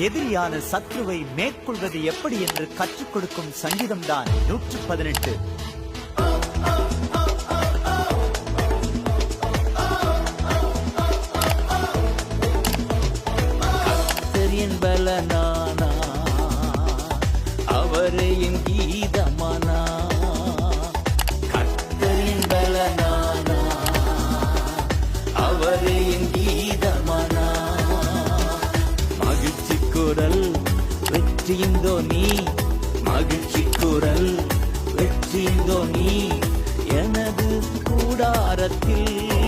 எதிரியான சத்ருவை மேற்கொள்வது எப்படி என்று கற்றுக் கொடுக்கும் சங்கீதம்தான் நூற்று பதினெட்டு கர்த்தரின் பலனானா? அவரே என் கீதமானா? கர்த்தரின் பலனானா? அவரே கீதம் குரல் வெற்றியுந்தோ நீ மகிழ்ச்சி குரல் வெற்றியுந்தோ நீ. எனது கூடாரத்தில்